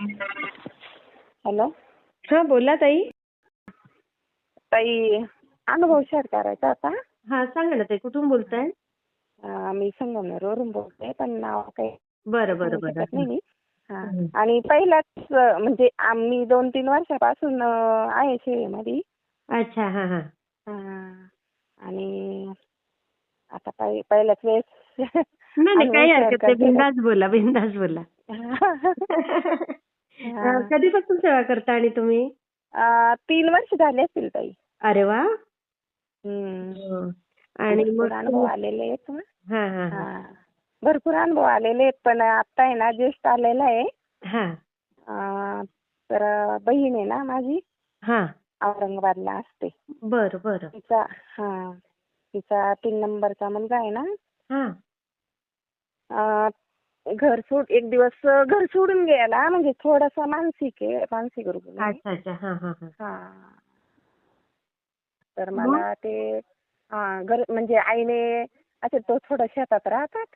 Hello हा बोला ताई ताई अनुभव शेअर करायचा होता हा सांगा ना ताई कुठून बोलताय अं, मी संगमनेरवरून बोलते पण नाव काही बरं बरं सांगू शकत नाही मी. हा. आणि पहिलाच अं, म्हणजे आम्ही दोन तीन वर्षापासून अं, आहे सेवेमध्ये अच्छा हा हा हा. आणि आता पहि- पहिल्याच वेळेस नाही नाही काही अनुभव हरकत नाही करते. बिंदास बोला बिंदास बोला कधीपासून सेवा करता आणि तुम्ही? तीन वर्ष झाले असतील ताई. अरे वा! हम्म. हं. आणि मग अनुभव आलेले आहेत ना. भरपूर अनुभव आलेले आहेत पण आता आहे ना ज्येष्ठ आलेला आहे. हा. तर बहीण आहे ना माझी? हा. औरंगाबादला असते. बरं बरं. तिचा हा. तिचा तीन नंबरचा मुलगा आहे ना? हा. घर सोड एक दिवस घर सोडून गेला. म्हणजे थोडासा मानसिक आहे मानसिक रुग्ण आहे. अच्छा अच्छा. हा हा हा. हा. तर मला ते हा घर म्हणजे आईने अच्छा तो थोडा शेतात राहतात.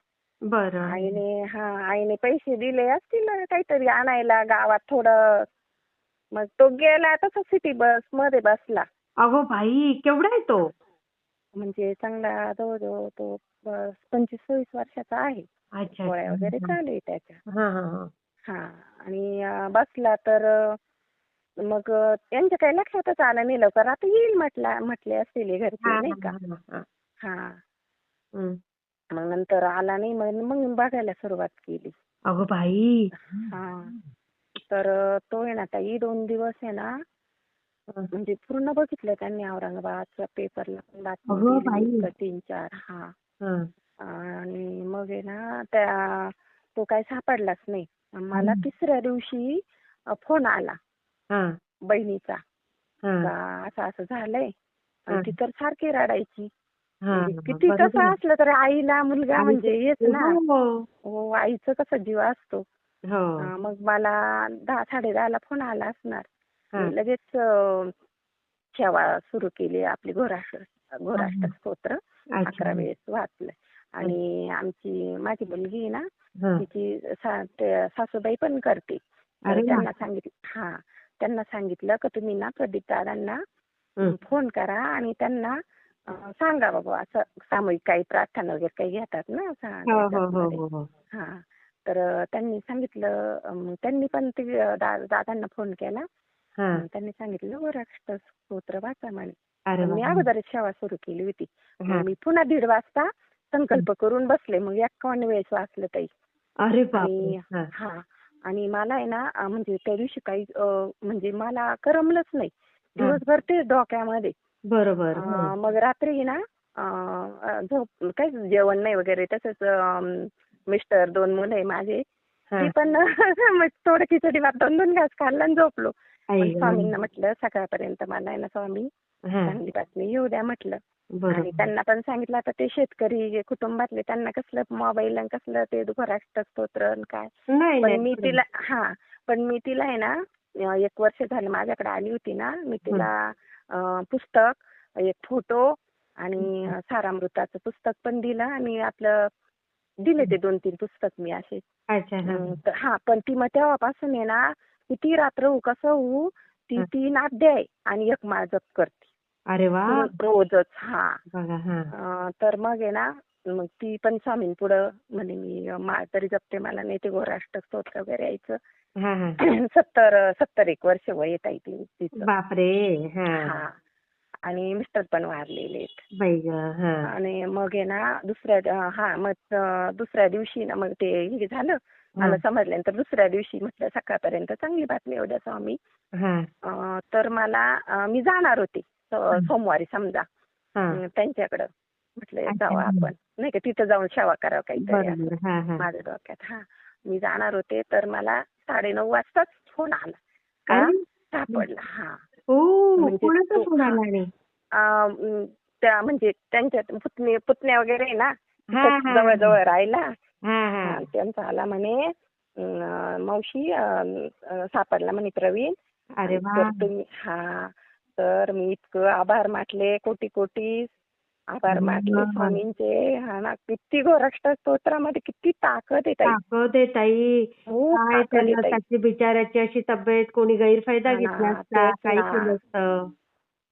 बरं. आईने हा आईने पैसे दिले असतील ना काहीतरी आणायला गावात थोडं. मग तो गेला तसा सिटी बसमध्ये बसला. अगो बाई केवढा आहे तो? म्हणजे चांगला जवळजवळ तो बस पंचवीस सव्वीस वर्षाचा आहे. गोळ्या अच्छा. वगैरे चालू आहे त्याच्या. हा हा हा. हा आणि बसला तर मग अं, यांच्या काही लक्षातच आलं नाही लवकर. आता येईल म्हटला म्हटले असतील हे घरचे हा, नाही हा, का? हा, हा. हा. हं. मग नंतर आला नाही मग मग बघायला सुरुवात केली. अगो बाई. हा. तर तो आहे ना ताई दोन दिवस आहे ना हं. म्हणजे पूर्ण बघितलं त्यांनी औरंगाबादच्या पेपरला तीन चार? हा. हं. आणि मग आहे ना त्या तो काय सापडलाच नाही. मला तिसऱ्या दिवशी फोन आला. हा. बहिणीचा. हा. का असं असं झालंय. ती तर सारखी रडायची. हा म्हणजे किती कसं. असलं तरी आईला मुलगा म्हणजे हेच ना. हो. हो आईचं कसं जीव असतो. हो. मग मला दहा साडे ला फोन आला असणार. हा. लगेच सेवा सुरू केली आपली घोराष्ट्र घोराष्ट्र स्तोत्र. अकरा वेळेस वाचलं. आणि आमची माझी मुलगी आहे ना. तिची सासूबाई पण करते. त्यांना सांगितलं हा त्यांना सांगितलं का तुम्ही ना प्रदीप दादांना. फोन करा आणि त्यांना सांगा बाबा असं सामूहिक काही प्रार्थना वगैरे काही घेतात ना असं हो हो हो. हो तर त्यांनी सांगितलं त्यांनी पण ते दादांना फोन केला त्यांनी सांगितलं गोराष्ट स्तोत्र वाचा म्हणे मी. अगोदरच सेवा सुरू केली होती मी पुन्हा दीड वाजता संकल्प करून बसले. मग एकावन्न वेळेस वाचलं ताई. अरे हा. आणि मला आहे ना म्हणजे त्या दिवशी काही म्हणजे मला करमलंच नाही. दिवसभर ते डोक्यामध्ये. बरोबर. मग रात्री ना झोप काहीच जेवण नाही वगैरे. तसंच मिस्टर दोन मुलं आहे माझे. ती पण थोडं खिचडी भात दोन दोन घास खाल्ला आणि झोपलो. स्वामींना म्हटलं सकाळपर्यंत मला आहे ना स्वामी. चांगली बातमी येऊ द्या म्हटलं. आणि त्यांना पण सांगितलं आता ते शेतकरी कुटुंबातले त्यांना कसलं मोबाईल आणि कसलं ते घराष्ट स्तोत्र आणि काय. पण मी तिला हा पण मी तिला आहे ना एक वर्ष झालं माझ्याकडे आली होती ना मी तिला पुस्तक एक फोटो आणि सारामृताचं पुस्तक पण दिलं आणि आपलं दिले ते दोन तीन पुस्तक मी असे. अच्छा हा पण ती मग तेव्हापासून आहे ना किती रात्र होऊ कसं होऊ ती. तीन अध्याय आणि एक माळ जप करते अरे वा. रोजच हा. हा. तर मग आहे ना मग ती पण स्वामींपुढं म्हणे मी माळ तरी जपते मला नाही ते गोराष्ट स्तोत्र वगैरे यायचं. सत्तर सत्तर एक वर्ष वय येत आहे ती तिचं. बापरे हा. आणि मिस्टर पण वारलेले आहेत. हा. आणि मग आहे ना दुसऱ्या हा मग दुसऱ्या दिवशी ना मग ते हे झालं. मला समजल्यानंतर दुसऱ्या दिवशी म्हटलं सकाळपर्यंत चांगली बातमी येऊ द्या स्वामी. तर मला मी जाणार होते. सोमवारी समजा. त्यांच्याकडं म्हटलं जावं हं. आपण. नाही का तिथं जाऊन सेवा करावं काहीतरी माझ्या डोक्यात. हा. मी जाणार होते तर मला साडेनऊ वाजताच फोन आला. का? सापडला. हा. म्हणजे त्या म्हणजे त्यांच्या पुतणे पुतण्या वगैरे आहे ना? जवळ जवळ राहिला. त्यांचा आला म्हणे मावशी सापडला म्हणे प्रवीण. अरे तुम्ही हा. तर मी इतकं आभार माटले कोटी कोटी आभार मानले हा. स्वामींचे. हा ना किती गोरक्षक स्तोत्रामध्ये किती ताकद आहे ताई. ताकद आहे ताई. काय त्याला त्याची बिचाऱ्याची अशी तब्येत कोणी गैरफायदा घेतला असता काही. केलं असतं.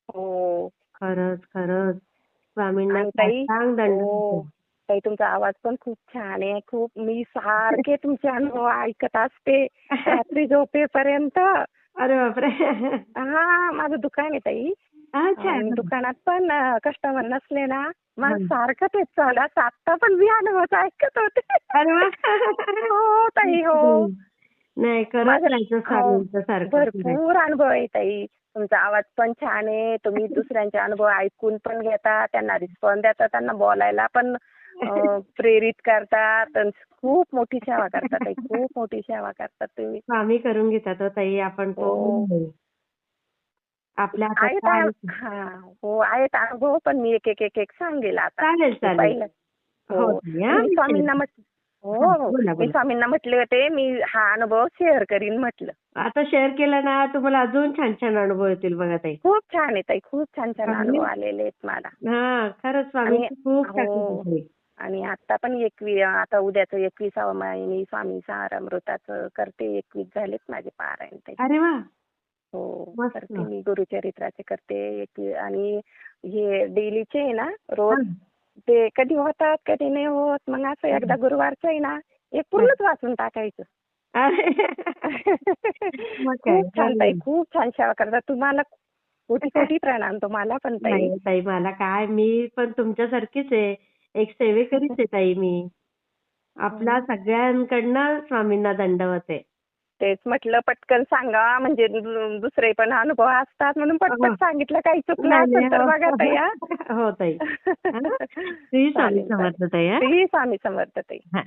हो. खरंच खरंच. स्वामींना आणि ताई साष्टांग दंड हो. ताई तुमचा आवाज पण खूप छान आहे. खूप मी सारखे तुमचे अनुभव ऐकत असते. रात्री झोपेपर्यंत अरे बापरे. हा माझं दुकान आहे ताई. अच्छा. आणि दुकानात पण कस्टमर नसले ना मला हं. सारखं तेच चालू असं आता पण मी अनुभव ऐकत होते. अरे वा. हो ताई हो. नाही राहायचं हो, स्वामींचं सारखं भरपूर अनुभव आहे ताई. तुमचा आवाज पण छान आहे. तुम्ही दुसऱ्यांचे अनुभव ऐकून पण घेता त्यांना रिस्पॉन्स देता त्यांना बोलायला पण प्रेरित करतात खूप मोठी सेवा करतात ताई खूप मोठी सेवा करतात तुम्ही. स्वामी करून घेतात ताई आपण तो हो. आपल्या हा हो आहेत अनुभव पण मी एक एक एक एक सांगेल आता. चालेल पहिलं. हो हो. स्वामींना म्हट हा, मी. स्वामींना म्हटले होते मी हा अनुभव शेअर करीन म्हटलं. आता शेअर केलं ना तुम्हाला अजून छान छान अनुभव येतील बघा ताई. खूप छान आहे ताई खूप छान छान अनुभव आलेले आहेत मला. हा खरंच स्वामी खूप. आणि आता पण एकवी आता उद्याचं एकविसावं महिने स्वामी सारामृताचं करते एकवीस झालेत माझे पारायण ताई अरे वा हो मस्त. करते मी गुरुचरित्राचे करते एकवी आणि हे डेलीचे आहे ना रोज. ते कधी होतात कधी नाही होत मग असं एकदा गुरुवारचं आहे ना एक पूर्णच वाचून टाकायचं अरे. मग काय, खूप छान ताई चालेल. खूप छान सेवा करतात तुम्हाला कोटी कोटी प्रणाम तुम्हाला पण ताई नाही ताई मला काय मी पण तुमच्यासारखीच आहे एक सेवेकरीच आहे ताई मी आपला सगळ्यांकडनं स्वामींना दंडवत आहे तेच म्हटलं पटकन सांगा म्हणजे दुसरे पण अनुभव असतात म्हणून हो. पटकन सांगितलं काही चुकलं नाही, असेल तर हो. बघा ताई हा. हो ताई श्री स्वामी. समर्थ ताई हा? श्री स्वामी समर्थ ताई हा